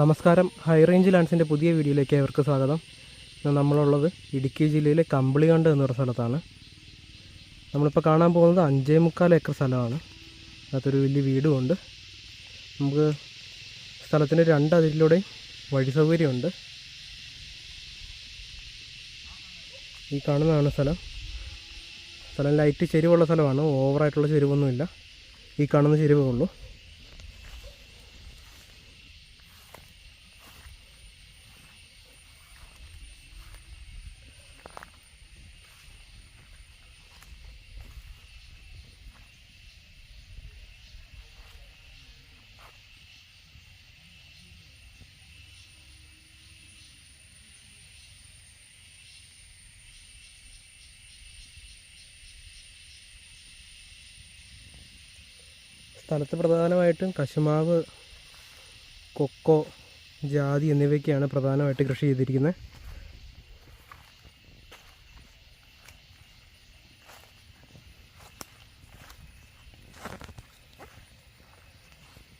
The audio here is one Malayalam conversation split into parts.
നമസ്കാരം. ഹൈ റേഞ്ച് ലാൻഡ്സിന്റെ പുതിയ വീഡിയോയിലേക്ക് ഏവർക്ക് സ്വാഗതം. നമ്മളുള്ളത് ഇടുക്കി ജില്ലയിലെ കമ്പിളികണ്ട് എന്നൊരു സ്ഥലത്താണ്. നമ്മളിപ്പോൾ കാണാൻ പോകുന്നത് അഞ്ചേ മുക്കാൽ ഏക്കർ സ്ഥലമാണ്. അതിനകത്തൊരു വലിയ വീടുമുണ്ട്. നമുക്ക് സ്ഥലത്തിന് രണ്ട് വഴി സൗകര്യമുണ്ട്. ഈ കാണുന്നതാണ് സ്ഥലം. സ്ഥലം ലൈറ്റ് ചെരിവുള്ള സ്ഥലമാണ്. ഓവറായിട്ടുള്ള ചെരിവൊന്നുമില്ല. ഈ കാണുന്ന ചെരിവേ ഉള്ളൂ. സ്ഥലത്ത് പ്രധാനമായിട്ടും കശുമാവ് കൊക്കോ ജാതി എന്നിവയ്ക്കാണ് പ്രധാനമായിട്ട് കൃഷി ചെയ്തിരിക്കുന്നത്.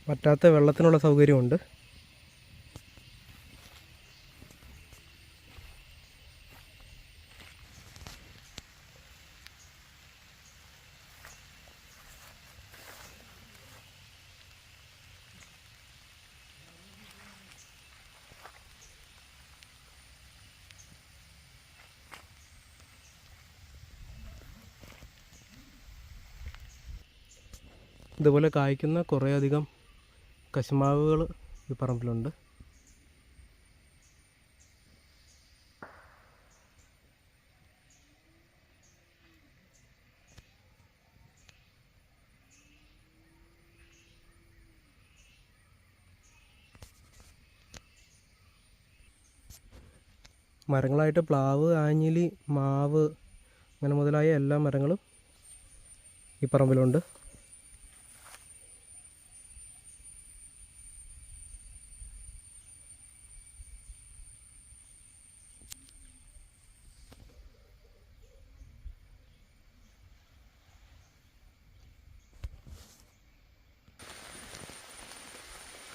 പറ്റാത്ത വെള്ളത്തിനുള്ള സൗകര്യമുണ്ട്. ഇതുപോലെ കായ്ക്കുന്ന കുറേയധികം കശുമാവുകൾ ഈ പറമ്പിലുണ്ട്. മരങ്ങളായിട്ട് പ്ലാവ് ആഞ്ഞിലി മാവ് അങ്ങനെ മുതലായ എല്ലാ മരങ്ങളും ഈ പറമ്പിലുണ്ട്.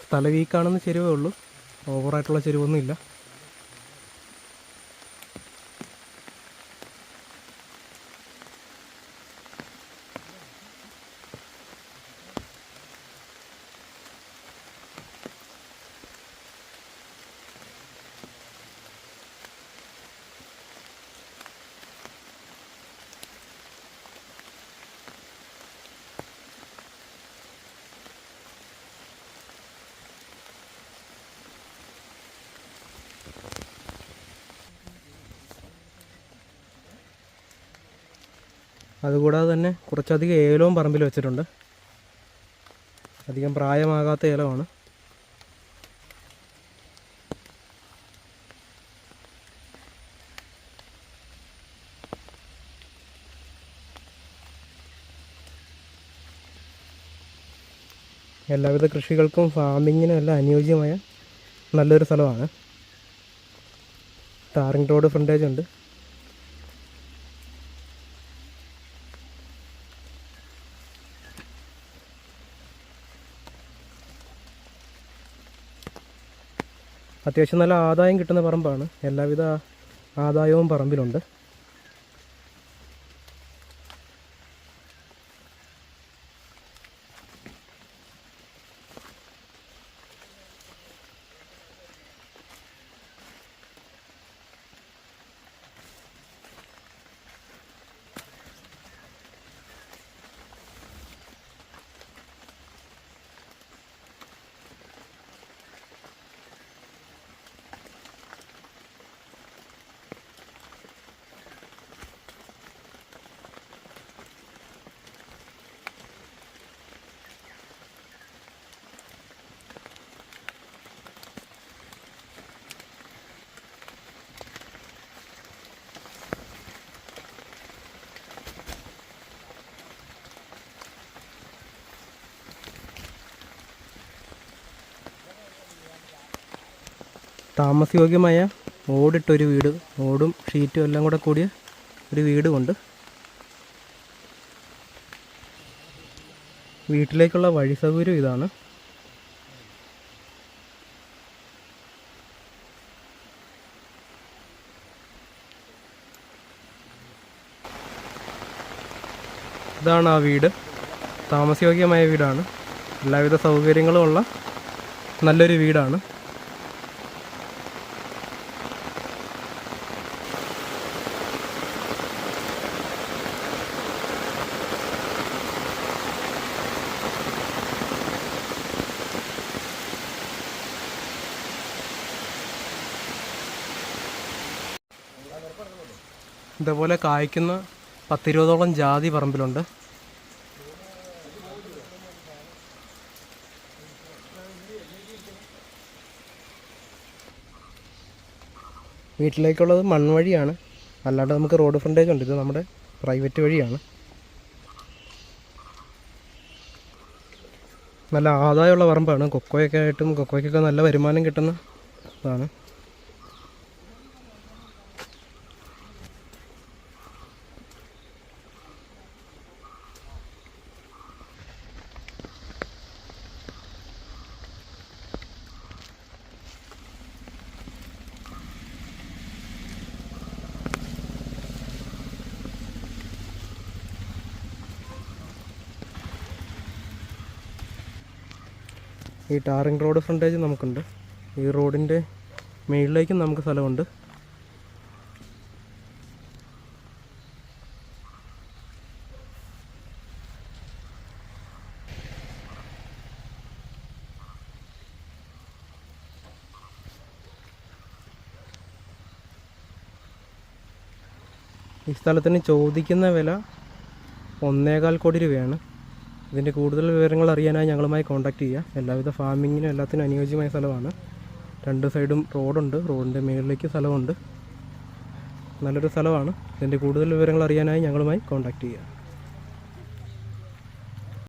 സ്ഥലം ഈ കാണുന്ന ചെരുവേ ഉള്ളൂ. ഓവറായിട്ടുള്ള ചെരുവൊന്നുമില്ല. അതുകൂടാതെ തന്നെ കുറച്ചധികം ഏലവും പറമ്പിൽ വെച്ചിട്ടുണ്ട്. അധികം പ്രായമാകാത്ത ഏലമാണ്. എല്ലാവിധ കൃഷികൾക്കും ഫാമിങ്ങിനും എല്ലാം അനുയോജ്യമായ നല്ലൊരു സ്ഥലമാണ്. ടാറിംഗ് റോഡ് ഫ്രണ്ടേജ് ഉണ്ട്. അത്യാവശ്യം നല്ല ആദായം കിട്ടുന്ന പറമ്പാണ്. എല്ലാവിധ ആദായവും പറമ്പിലുണ്ട്. താമസയോഗ്യമായ ഓടിട്ടൊരു വീട് ഓടും ഷീറ്റും എല്ലാം കൂടെ കൂടിയ ഒരു വീടുമുണ്ട്. വീട്ടിലേക്കുള്ള വഴി സൗകര്യം ഇതാണ്. ഇതാണ് ആ വീട്. താമസയോഗ്യമായ വീടാണ്. എല്ലാവിധ സൗകര്യങ്ങളുമുള്ള നല്ലൊരു വീടാണ്. ഇതേപോലെ കായ്ക്കുന്ന പത്തിരുപതോളം ജാതി പറമ്പിലുണ്ട്. വീട്ടിലേക്കുള്ളത് മൺവഴിയാണ് അല്ലാണ്ട് നമുക്ക് റോഡ് ഫ്രണ്ടേജ് ഉണ്ട്. ഇത് നമ്മുടെ പ്രൈവറ്റ് വഴിയാണ്. നല്ല ആദായമുള്ള പറമ്പാണ്. കൊക്കോയൊക്കെ ആയിട്ടും കൊക്കോയ്ക്കൊക്കെ നല്ല വരുമാനം കിട്ടുന്ന ഇതാണ്. ഈ ടാറിംഗ് റോഡ് ഫ്രണ്ടേജ് നമുക്കുണ്ട്. ഈ റോഡിന്റെ മുകളിലേക്കും നമുക്ക് സ്ഥലമുണ്ട്. ഈ സ്ഥലത്തിന് ചോദിക്കുന്ന വില ഒന്നേകാൽ കോടി രൂപയാണ്. ഇതിന്റെ കൂടുതൽ വിവരങ്ങൾ അറിയാനായി ഞങ്ങളുമായി കോൺടാക്റ്റ് ചെയ്യുക. എല്ലാവിധ ഫാമിങ്ങിനും എല്ലാത്തിനും അനുയോജ്യമായ സ്ഥലമാണ്. രണ്ട് സൈഡും റോഡുണ്ട് റോഡിന്റെ മുകളിലേക്ക് സ്ഥലമുണ്ട്. നല്ലൊരു സ്ഥലമാണ്. ഇതിന്റെ കൂടുതൽ വിവരങ്ങൾ അറിയാനായി ഞങ്ങളുമായി കോൺടാക്റ്റ് ചെയ്യുക.